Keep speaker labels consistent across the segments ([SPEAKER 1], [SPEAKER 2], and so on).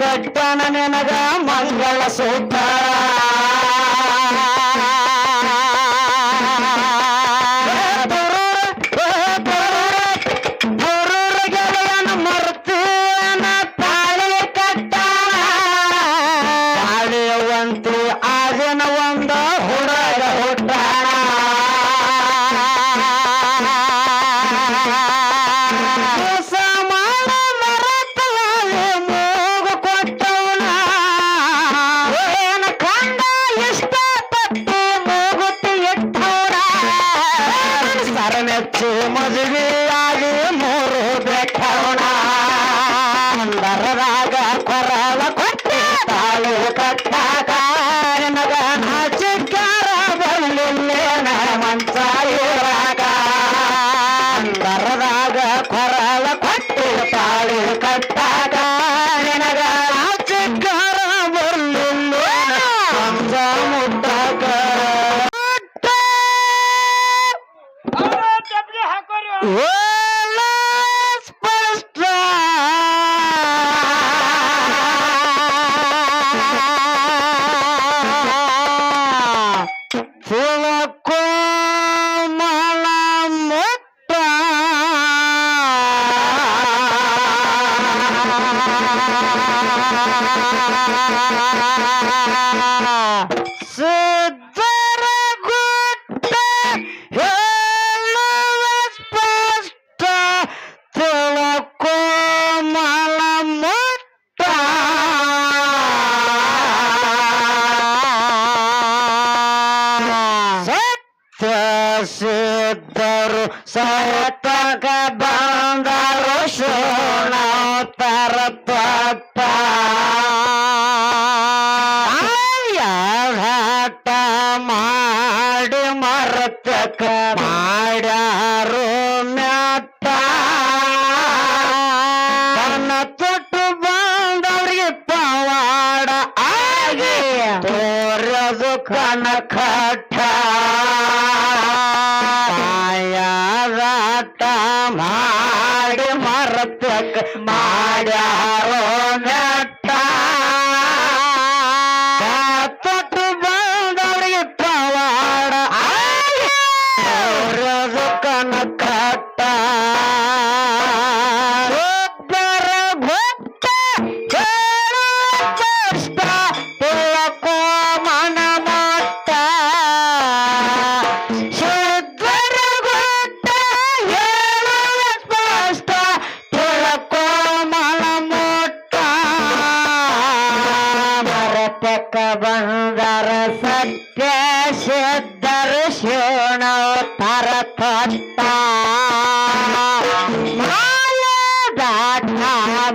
[SPEAKER 1] ಕಟ್ಟಣ ನೆನಗ ಮಂಗಳ ಸೂತ್ರ. ಸುದ್ದ ಮಟ್ಟ ಮಾಡಿ ಮರತ್ವಕ್ಕ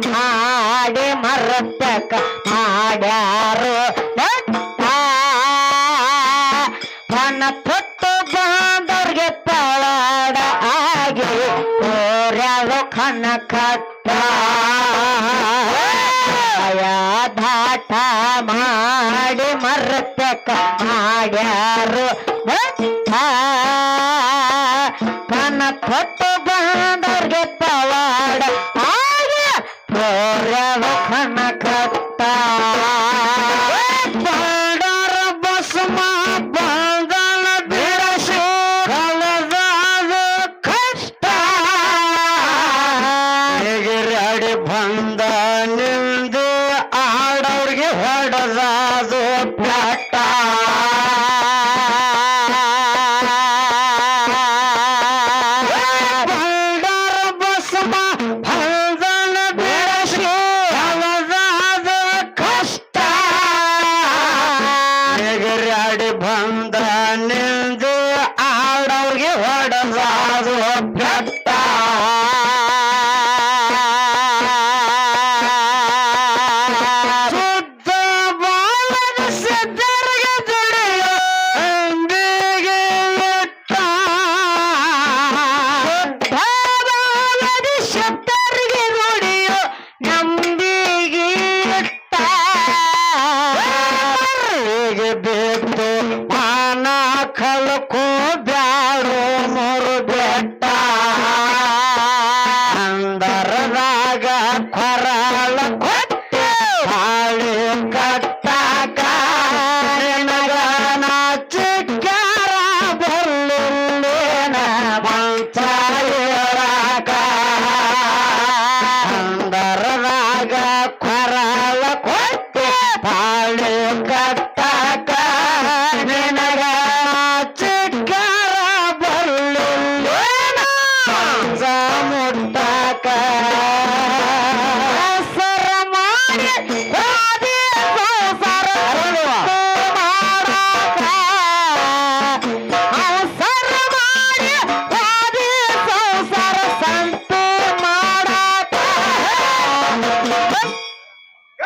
[SPEAKER 1] ಮಾಡಿ ಮರತಕ ಮಾಡ್ಯಾರು ತನ್ನ ಪುಟ್ಟು ಬಾಂಧವ್ರಿಗೆ ತಳಾಡ ಆಗಿ ಕೋರ್ಯಾವ ಕಣ್ಣ ಕಟ್ಟ. ದಾಟ ಮಾಡಿ ಮರತಕ ಮಾಡ್ಯಾರು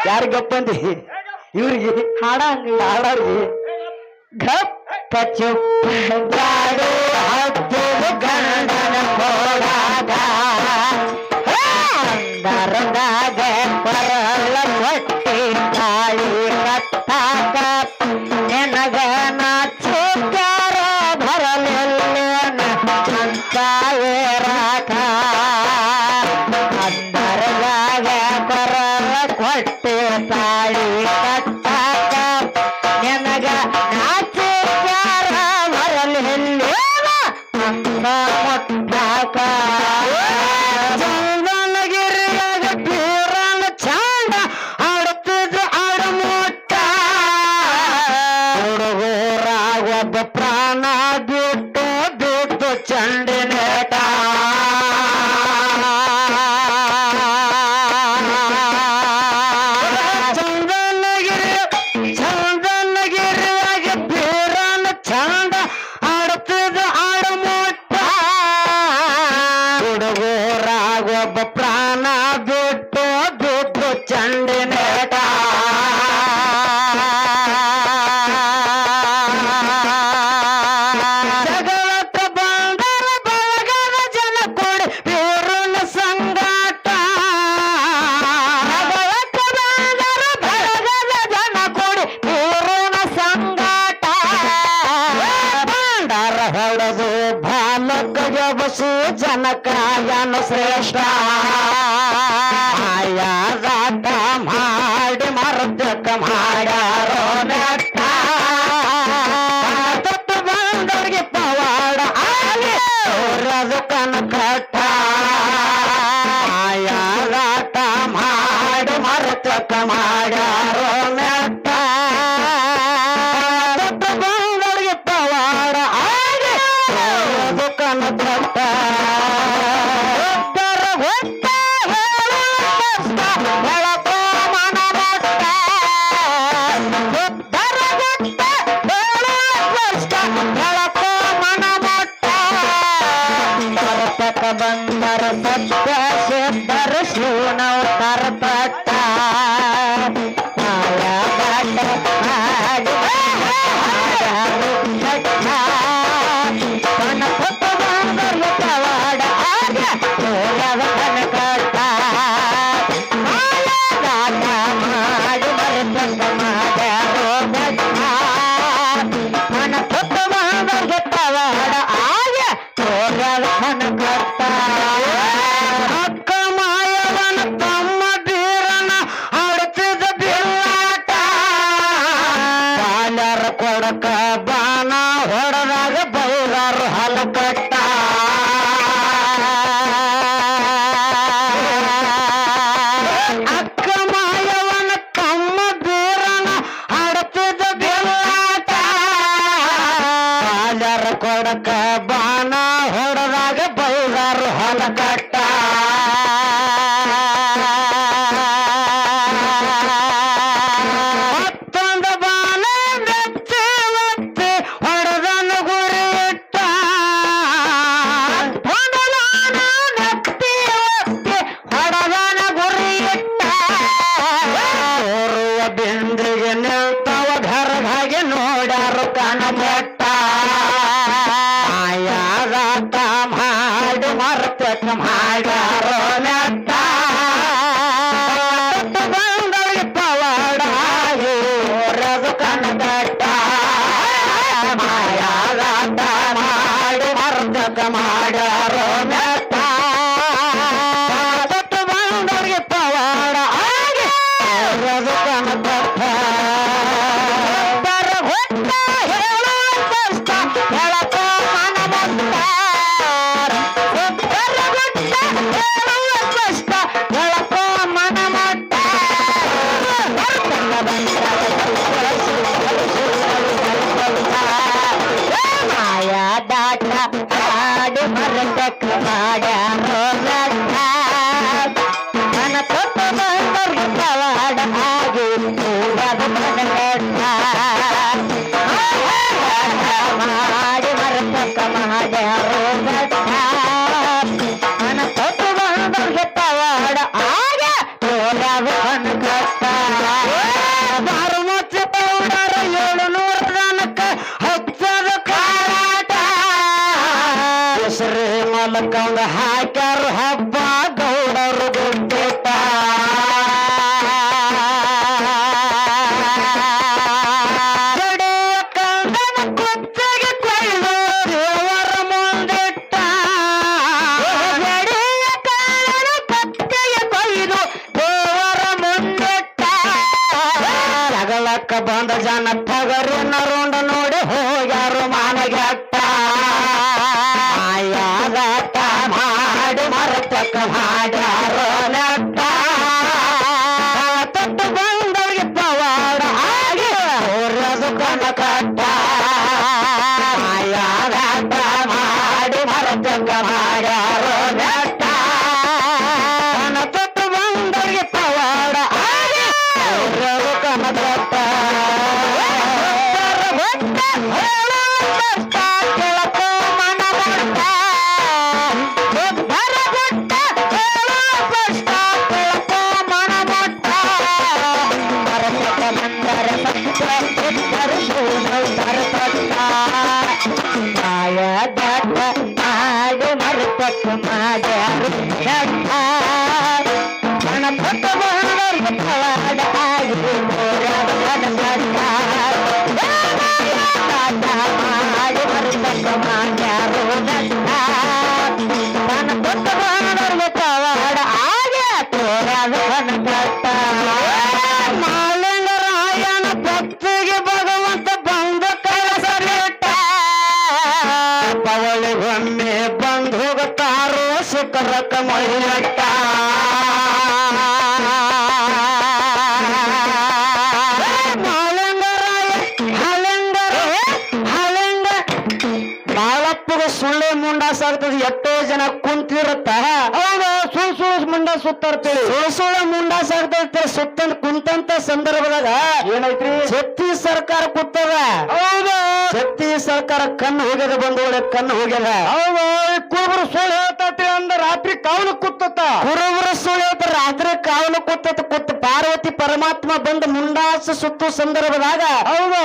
[SPEAKER 1] यार गपंदे यूरी हाड़ा हाड़ा ये ಪದ ಪ್ರಾಣಾಗೆ ಜನಕಾಯನು ಶ್ರೇಷ್ಠ ಆಯ ರಾಟ ಮಾಡಿ ಮರುದ್ದಕ್ಕ ಮಾಡ್ಯಾರೋ வடக்க ಸುಳ್ಳೆ ಮುಂಡಾಸ ಆಗ್ತದೆ ಎಷ್ಟೋ ಜನ ಕುಂತಿರುತ್ತ ಹೌದು. ಸುಳ್ ಸುಳ್ ಮುಂಡ ಸುತ್ತಾರ್ತೇಳಿ ಸುಳ್ ಸುಳ್ಳ ಮುಂಡಾಸ ಆಗ್ತೈತೆ ಸುತ್ತ ಕುಂತಂತ ಸಂದರ್ಭದಾಗ ಏನೈತ್ರಿ ಶಕ್ತಿ ಸರ್ಕಾರ ಕೂತದ ಹೌದು ಶಕ್ತಿ ಸರ್ಕಾರ ಕಣ್ಣು ಹೋಗ್ಯದ ಬಂಧುಗಳೇ ಕಣ್ಣು ಹೋಗ್ಯದ. ಹೌದು ಕುಬ್ರು ಸುಳ್ಳು ಹೇಳ್ತತಿ ರಾತ್ರಿ ಕಾವಲು ಕುತ್ತತ. ಕುರುಬರು ಹೇಳ್ತ ರಾತ್ರಿ ಕಾವಲು ಕೂತತ ಕೂತ ಪಾರ್ವತಿ ಪರಮಾತ್ಮ ಬಂದು ಮುಂಡಾಸ ಸುತ್ತು ಸಂದರ್ಭದಾಗ ಹೌದು.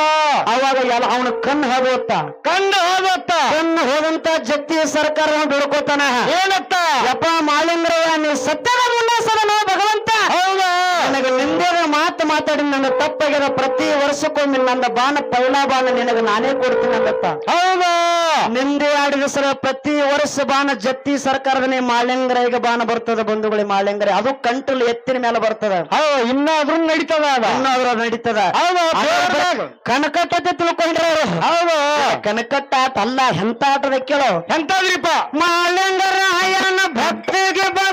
[SPEAKER 1] ಅವಾಗ ಎಲ್ಲ ಅವನ ಕಣ್ಣು ಹೋಗುತ್ತ ಕಣ್ಣು ಹೋಗುತ್ತ ಕಣ್ಣು ಹೋದಂತ ಜತ್ತಿ ಸರ್ಕಾರ ಬಿಡ್ಕೋತಾನ. ಏನತ್ತ? ಯಪ್ಪ ಮಾಲಿಂಗ್ರಯ್ಯ ನೀವು ಸತ್ಯದ ಮುಂಡಾಸದ ನೋ ಭಗವಂತ. ಹೌದು. ನನಗೆ ನಿಂದೇನ ಮಾತು ಮಾತಾಡಿ ನನ್ನ ತಪ್ಪಾಗ್ಯದ ಪ್ರತಿ ವರ್ಷಕ್ಕೊಮ್ಮೆ ನನ್ನ ಬಾಣ ಪೈಲಾ ಬಾಣ ನಿನಗೆ ನಾನೇ ಕೊಡ್ತೀನಿ ಅಂದತ್ತ ಹೌದಾ. ನಿಂದೆ ಆಡಿದ ಸರ ಪ್ರತಿ ವರ್ಷ ಬಾಣ ಜತ್ತಿ ಸರ್ಕಾರದನೇ ಬಾನ ಬಾಣ ಬರ್ತದ ಬಂಧುಗಳೇ ಮಾಳೆಂಗ್ರೆ ಅದು ಕಂಟ್ರೋಲ್ ಎತ್ತಿನ ಮೇಲೆ ಬರ್ತದ. ಇನ್ನಾದ್ರೂ ನಡೀತದ ಇನ್ನಾದ್ರೂ ನಡೀತದ. ಹೌದು ಕನಕಟ್ಟ ತಿಳ್ಕೊಂಡ್ರೆ ಅವರು ಹೌದು. ಕನಕಟ್ಟ ಆಟ ಅಲ್ಲ ಎಂತ ಆಟದ ಕೇಳೋ ಎಂತಾದ್ರಿಪ್ಪ ಮಾಲಿಂಗರಾಯನ ಭಕ್ತಿಗೆ ಭಗವಂತ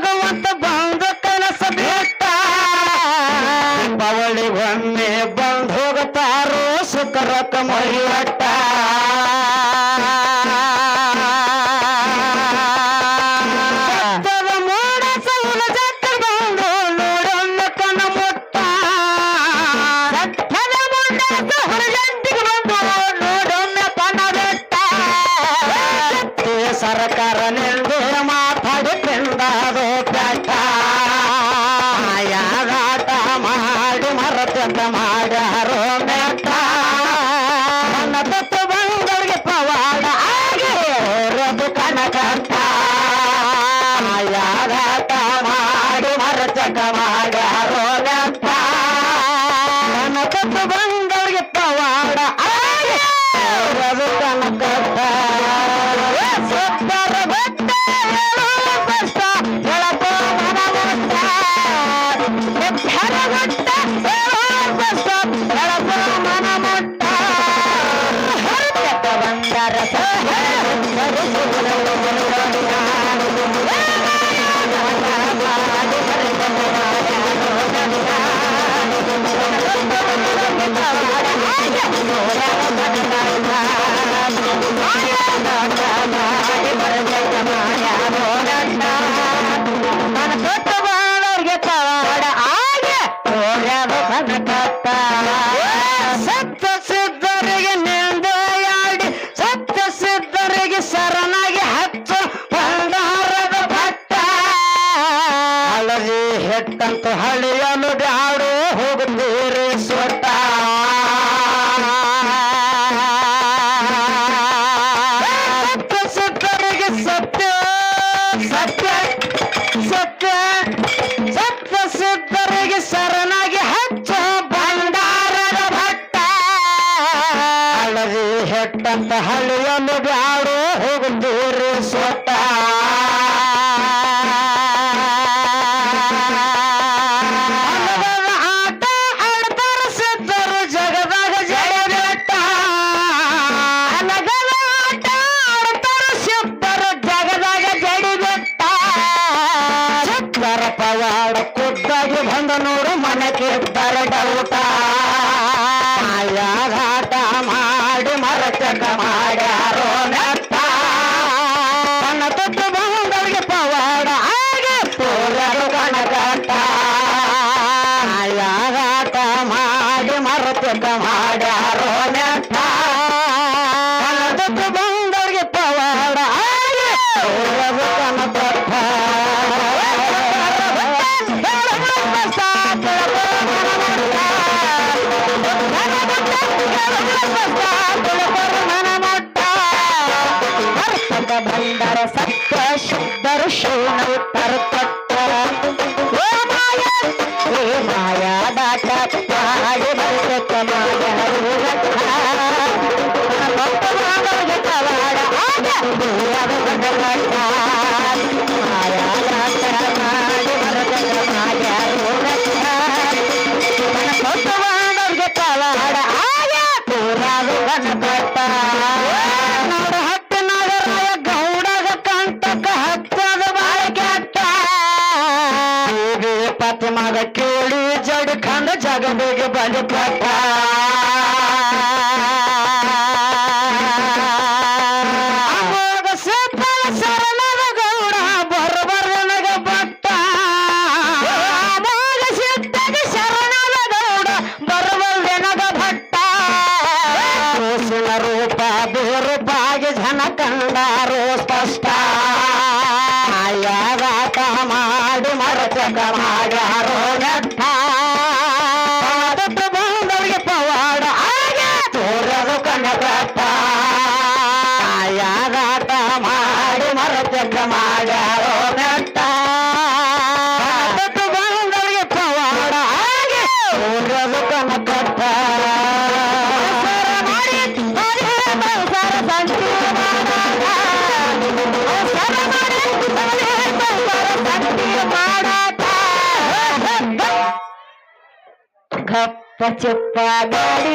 [SPEAKER 2] ಚುಪ್ಪ ಗಾಡಿ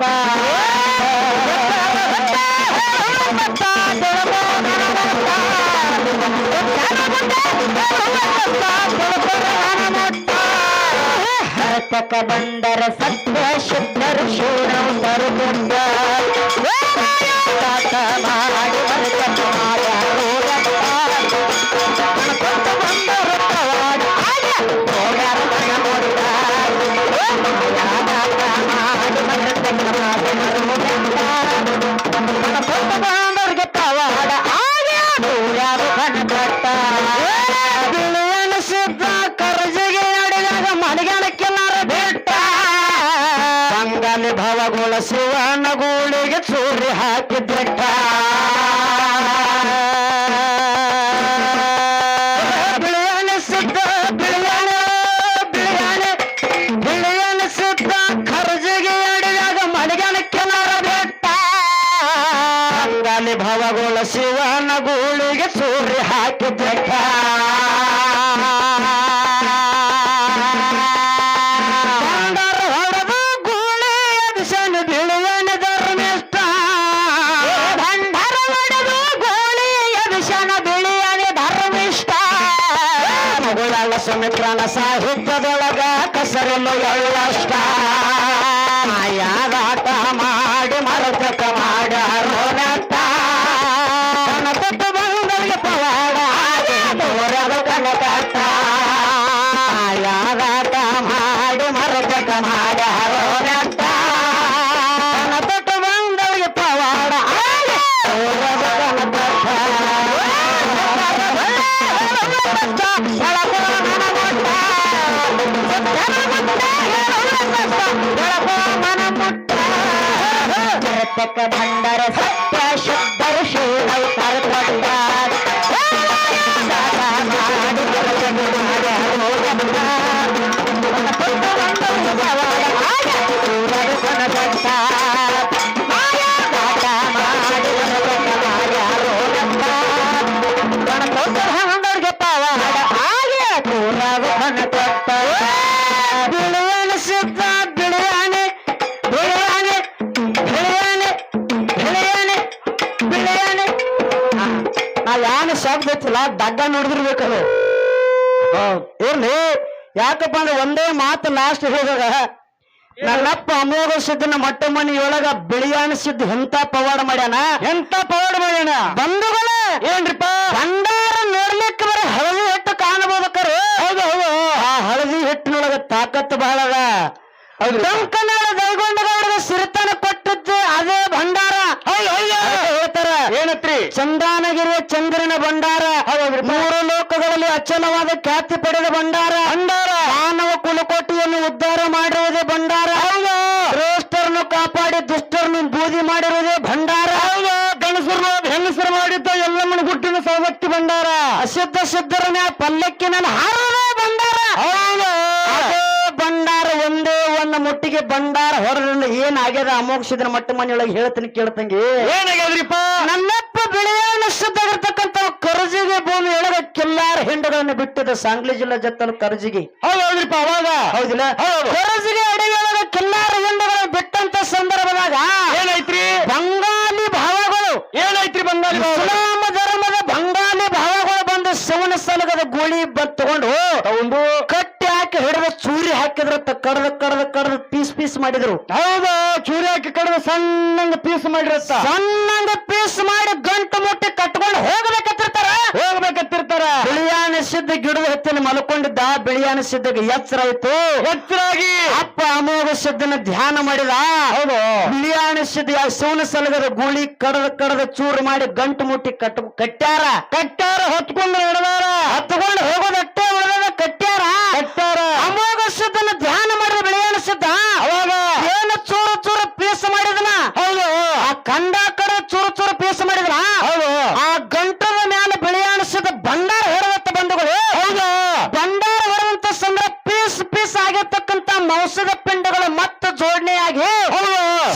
[SPEAKER 2] Bye. ಕ ಬಂದರ ಸತ್ವ ಶುದ್ಧರು ಶೂರೌದರು
[SPEAKER 1] time. ಬಂದರೆ ಸತ್ಯ ಶುದ್ಧ ಯಾನ ಶಬ್ದ ಡಗ್ಗ ನೋಡಿದಿರ್ಬೇಕದು. ಇರ್ಲಿ. ಯಾಕಪ್ಪ ಅಂದ್ರೆ ಒಂದೇ ಮಾತು ಲಾಸ್ಟ್ ಹೇಳಿದಾಗ ನನ್ನಪ್ಪ ಅಮೋಘ ಸಿದ್ದನ ಮೊಟ್ಟೆ ಮನಿ ಒಳಗ ಬಿಳಿಯಾನ ಸಿದ್ಧ ಎಂತ ಪವಾಡ ಮಾಡ್ಯಾನ? ಎಂತ ಪವಾಡ ಮಾಡ್ಯಾನ? ಬಂಧುಗಳ! ಏನ್ರಿಪ್ಪ? ಭಂಡಾರ ನೋಡ್ಲಿಕ್ಕೆ ಬರ ಹಳದಿ ಹಿಟ್ಟು ಕಾಣಬಹುದಕ್ಕರು ಹೌದು ಹೌದು. ಆ ಹಳದಿ ಹಿಟ್ಟಿನೊಳಗ ತಾಕತ್ತು ಬಹಳ ಅದ. ಕನ್ನಡ ಕಂಕನಾಡ ದೈಗೊಂಡಗೌಡಗ ಸಿರಿತನ ಕೊಟ್ಟದ್ದು ಅದೇ ಭಂಡಾರ. ಹೇಳ್ತಾರ ಏನತ್ರಿ? ಚಂದಾನಗಿರಿಯ ಭಂಡಾರ. ಮೂರು ಲೋಕಗಳಲ್ಲಿ ಅಚಲವಾದ ಖ್ಯಾತಿ ಪಡೆದ ಭಂಡಾರ. ಭಂಡಾರ. ಮಾನವ ಕುಲಕೋಟಿಯನ್ನು ಉದ್ಧಾರ ಮಾಡಿರುವುದೇ ಭಂಡಾರ. ಶ್ರೇಷ್ಠರನ್ನು ಕಾಪಾಡಿ ದುಷ್ಟರನ್ನು ಬೂದಿ ಮಾಡಿರುವುದೇ ಭಂಡಾರ. ಗಣಸರು ಹೆಂಗಸರು ಮಾಡಿದ್ದ ಎಲ್ಲಮ್ಮನ ಗುಟ್ಟಿನ ಸೌಭಕ್ತಿ ಭಂಡಾರ. ಅಸಿದ್ಧ ಪಲ್ಲಕ್ಕಿ ಪಲ್ಲಕ್ಕಿನ ಹಾರದೇ ಭಂಡಾರ. ಅದೇ ಭಂಡಾರ ಒಂದೇ ಒಂದ ಮುಟ್ಟಿಗೆ ಭಂಡಾರ ಹೊರದಿಂದ ಏನಾಗ್ಯದ? ಅಮೋಕ್ಷಿದ್ರ ಮಟ್ಟ ಮನೆಯೊಳಗೆ ಹೇಳ್ತೀನಿ ಕೇಳ್ತಂಗೆ.
[SPEAKER 3] ಏನಾಗ್ಯದ್ರಿಪ್ಪ
[SPEAKER 1] ನನ್ನಪ್ಪ ಬೆಳೆಯ ಒಳಗ ಕಿಲ್ಲಾರ ಹೆಂಡಗಳನ್ನ ಬಿಟ್ಟಿದ್ದ ಸಾಂಗ್ಲಿ ಜಿಲ್ಲಾ ಜತ್ತಲು ಕರ್ಜಿಗೆ.
[SPEAKER 3] ಹೌದು ಹೌದ್ರಿಪ್ಪ ಅವಾಗ?
[SPEAKER 1] ಹೌದಿಲ್ಲ?
[SPEAKER 3] ಹೌದು.
[SPEAKER 1] ಕರ್ಜಿಗೆ ಅಡವಿಯೊಳಗ ಕಿಲ್ಲಾರ ಹಿಂಡುಗಳನ್ನು ಬಿಟ್ಟಂತ ಸಂದರ್ಭದಾಗ
[SPEAKER 3] ಏನೈತ್ರಿ
[SPEAKER 1] ಬಂಗಾಲಿ ಭಾವಗಳು
[SPEAKER 3] ಏನೈತ್ರಿ ಬಂಗಾಲಿ ಬಾವ?
[SPEAKER 1] ಇಸ್ಲಾಂ ಧರ್ಮದ ಬಂಗಾಲಿ ಭಾವಗಳು ಬಂದು ಶಿವನ ಸಲಗದ ಗೋಳಿ ಬಂದ್ ತಗೊಂಡು
[SPEAKER 3] ಒಂದು
[SPEAKER 1] ಕಟ್ಟಿ ಹಾಕಿ ಹಿಡಿದ ಚೂರಿ ಹಾಕಿದ್ರ ಕಡದ ಕಡದ ಕಡದ ಪೀಸ್ ಪೀಸ್ ಮಾಡಿದ್ರು.
[SPEAKER 3] ಹೌದು ಚೂರಿ ಹಾಕಿ ಕಡದ ಸಣ್ಣಂಗ ಪೀಸ್ ಮಾಡಿರತ್ತ?
[SPEAKER 1] ಸಣ್ಣಂಗ ಪೀಸ್ ಮಾಡಿ ಗಂಟು ಮುಟ್ಟಿ ಕಟ್ಕೊಂಡು ಹೋಗ್ಬೇಕತ್ತಿರ್ತಾರ ಸಿದ್ಧ ಗಿಡದ ಹತ್ತಿನ ಮಲ್ಕೊಂಡಿದ್ದ ಬಿಳಿ ಅನಿಸಿದ್ದ ಎತ್ತರ ಆಯ್ತು.
[SPEAKER 3] ಎಚ್ಚರಾಗಿ.
[SPEAKER 1] ಅಪ್ಪ ಅಮೋಘ ಸಿದ್ಧನ ಧ್ಯಾನ ಮಾಡಿದ.
[SPEAKER 3] ಹೌದು.
[SPEAKER 1] ಬಿಳಿ ಅನಿಸಿದ್ದ ಯಾವ ಶಿವನ ಸಲಗದ ಗುಳಿ ಕಡದ ಕಡದ ಚೂರು ಮಾಡಿ ಗಂಟು ಮುಟ್ಟಿ ಕಟ್ ಕಟ್ಟ್ಯಾರ.
[SPEAKER 3] ಕಟ್ಟಾರ ಹೊತ್ಕೊಂಡು ಹಿಡದಾರ
[SPEAKER 1] ಹತ್ಕೊಂಡು ಹೋಗೋದಟ್ಟೆ ಹೊಡೆದ ಕಟ್ಟ್ಯಾರ
[SPEAKER 3] ಕಟ್ಟಾರ
[SPEAKER 1] ಅಮೋಘ ಸಿದ್ಧನ ಧ್ಯಾನ ಮಾಡಿದ ಬಿಳಿಯಾನ ಸಿದ್ಧ
[SPEAKER 3] ಅವಾಗ
[SPEAKER 1] ಏನು ಚೂರು ಚೂರು ಪೀಸ್ ಮಾಡಿದನ
[SPEAKER 3] ಹೌದು
[SPEAKER 1] ಆ ಕಂಡ ಕಡೆ ಚೂರು ಚೂರು ಪೀಸ್ ಮಾಡಿದ್ರ
[SPEAKER 3] ಹೌದು
[SPEAKER 1] ಆ ಗಂಟದ ಮೇಲೆ ಬಿಳಿ ಅನಿಸಿದ ಭಂಡಾರ ಹೊರವತ್ತ ಬಂಧುಗಳು
[SPEAKER 3] ಹೌದು
[SPEAKER 1] ಭಂಡಾರ ಹೊರವಂತ ಸಂದ್ರ ಪೀಸ್ ಪೀಸ್ ಆಗಿರ್ತಕ್ಕಂತ ಮಾಂಸದ ಪಿಂಡಗಳು ಮತ್ತೆ ಜೋಡಣೆಯಾಗಿ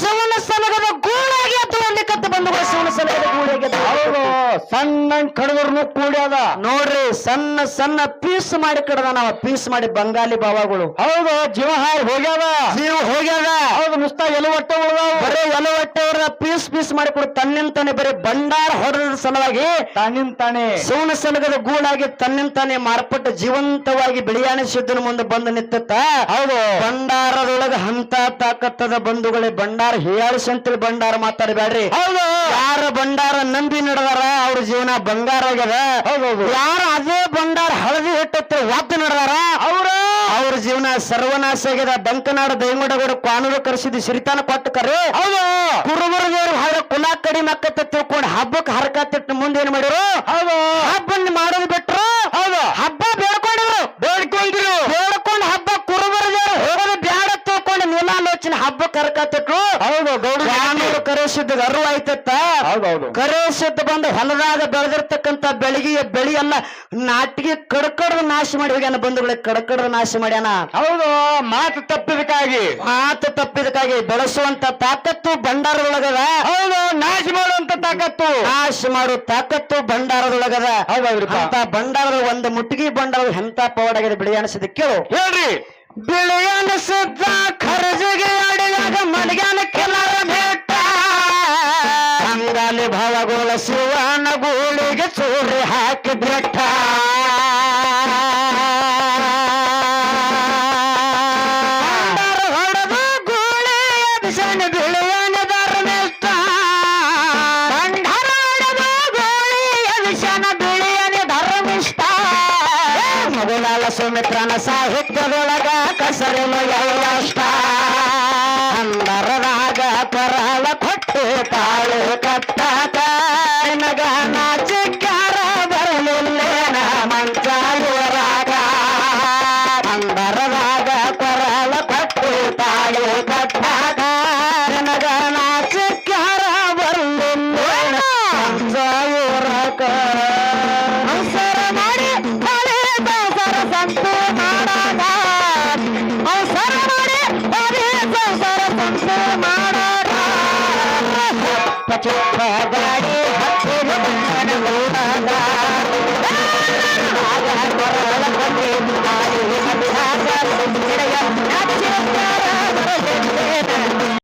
[SPEAKER 1] ಶಿವನ ಸಲಗದ ಗೂಡಾಗಿ ಎದ್ದು ಒಂದಕ್ಕತ್ತ ಬಂಧುಗಳು ಶಿವನ ಸಲಗದ ಗೂಡಾಗಿ.
[SPEAKER 3] ಹೌದು. ಸಣ್ಣ ಕಡದ್ರೂ ಕೂಡ್ಯಾದ
[SPEAKER 1] ನೋಡ್ರಿ ಸಣ್ಣ ಸಣ್ಣ ಪೀಸ್ ಮಾಡಿ ಕಡದ ನಾವ. ಪೀಸ್ ಮಾಡಿ ಬಂಗಾಲಿ ಬಾವಾಗಳು.
[SPEAKER 3] ಹೌದು. ಜೀವ ಹಾರಿ ಹೋಗ್ಯಾದ
[SPEAKER 1] ಜೀವ ಹೋಗ್ಯಾದ
[SPEAKER 3] ಹೌದು ನುಸ್ತ ಎಲು ಒಟ್ಟ ಉಳ್ದಾವ.
[SPEAKER 1] ಬರೀ ಎಲೆ ಹೊಟ್ಟೆಯವ್ರ ಪೀಸ್ ಪೀಸ್ ಮಾಡಿ ಕೊಡು ತನ್ನಿಂತಾನೆ ಬರೀ ಭಂಡಾರ ಹೊರದ ಸಲುವಾಗಿ
[SPEAKER 3] ತಾನಿಂತಾನೆ
[SPEAKER 1] ಸೋನ ಸಲಗದ ಗೂಡಾಗಿ ತನ್ನಿಂತಾನೆ ಮಾರ್ಪಟ್ಟ ಜೀವಂತವಾಗಿ ಬಿಳಿಯಾಣಿ ಸಿದ್ಧನ ಮುಂದೆ ಬಂದು ನಿಂತ
[SPEAKER 3] ಹೌದು.
[SPEAKER 1] ಭಂಡಾರದೊಳಗ ಹಂತ ತಾಕತ್ತದ ಬಂಧುಗಳೇ ಭಂಡಾರ ಹೀಯಾಳಿಸಿ ಅಂತೇಳಿ ಭಂಡಾರ ಮಾತಾಡಬೇಡ್ರಿ.
[SPEAKER 3] ಹೌದು.
[SPEAKER 1] ಯಾರ ಭಂಡಾರ ನಂಬಿ ನಡೆದಾರ ಅವ್ರ ಜೀವನ ಬಂಗಾರ ಆಗ್ಯದ.
[SPEAKER 3] ಹೌದೌದು
[SPEAKER 1] ಯಾರ ಅದೇ ಭಂಡಾರ ಹಳದಿ ಹಿಟ್ಟತ್ರ ಒದ್ದು ನಡೆದಾರ
[SPEAKER 3] ಅವ್ರ
[SPEAKER 1] ಅವ್ರ ಜೀವನ ಸರ್ವನಾಶ ಆಗ್ಯದ ಡಂಕನಾಡ ದೈಮಡಗೌಡ ಕಾನೂರು ಕರೆಸಿದ ಸಿರಿತಾನ ಕೊಟ್ಟ ಕರೆ.
[SPEAKER 3] ಹೌದು.
[SPEAKER 1] ಕುರುಬರದೇವ್ರು ಹಾಳ ಕುಲ ಕಡಿಮೆ ಅಕ್ಕತ್ತ ತಿಳ್ಕೊಂಡು ಹಬ್ಬಕ್ಕೆ ಹರಕತ್ತಿಟ್ಟು ಮುಂದೆ ಏನ್ ಮಾಡಿರು?
[SPEAKER 3] ಹೌದು.
[SPEAKER 1] ಹಬ್ಬನ್ನ ಮಾಡೋದು ಬಿಟ್ರು?
[SPEAKER 3] ಹೌದು.
[SPEAKER 1] ಹಬ್ಬ ಬೇಡ್ಕೊಂಡಿರು ಹಬ್ಬ ಕರ್ಕತ್ತಿಟ್ಟು
[SPEAKER 3] ಹೌದು ಗೌಡ
[SPEAKER 1] ಕಾನೂರು ಕರೆಸಿದ್ದ ಅರು ಆಯ್ತತ್ತ
[SPEAKER 3] ಹೌದೌದು.
[SPEAKER 1] ಕರೆಸಿದ್ದ ಬಂದು ಹೊಲದಾಗ ಬೆಳೆದಿರ್ತಕ್ಕಂತ ಬೆಳಗಿಯ ಬೆಳಿ ಎಲ್ಲ ನಾಟಿಗೆ ಕಡ್ಕಡ್ದ ನಾಶ ಮಾಡಿ ಹೋಗ್ಯಾನ ಬಂಧುಗಳ ಕಡ್ಕಡ್ದ ನಾಶ ಮಾಡ್ಯಾನ?
[SPEAKER 3] ಹೌದು ಮಾತು ತಪ್ಪಿದಕ್ಕಾಗಿ
[SPEAKER 1] ಮಾತು ತಪ್ಪಿದಕ್ಕಾಗಿ ಬೆಳೆಸುವಂತ ತಾಕತ್ತು ಭಂಡಾರದೊಳಗದ?
[SPEAKER 3] ಹೌದು ನಾಶ ಮಾಡುವಂತ ತಾಕತ್ತು.
[SPEAKER 1] ನಾಶ ಮಾಡು ತಾಕತ್ತು ಭಂಡಾರದೊಳಗದ?
[SPEAKER 3] ಹೌದು
[SPEAKER 1] ಅಂತ ಭಂಡಾರದ ಒಂದು ಮುಟ್ಟಿಗೆ ಭಂಡಾರ ಎಂತ ಪವಾಡಾಗಿದೆ ಬೆಳಿಗ್ಗೆ ಅನಿಸಿದ ಕೇಳು.
[SPEAKER 3] ಹೇಳ್ರಿ.
[SPEAKER 1] ಬಿಳಿ ಅನಿಸಿದ್ದ ಖರ್ಜಿಗೆ ಅಡಿಯಾಗ ಮಲಗ್ಯಾನ ಕೆಲರ ಬೆಟ್ಟ ಹಂಗಾಲಿ ಭಾವಗೋಳ ಶಿವನ ಸುಮಿತ್ರನ ಸಾಹಿತ್ಯದೊಳಗ ಕಸರಿನ ಯೌವಷ್ಟ ಅಂದರದಾಗ ಪರಾಳ ಕೊಟ್ಟು ತಾಳು ಕಟ್ಟಾಕ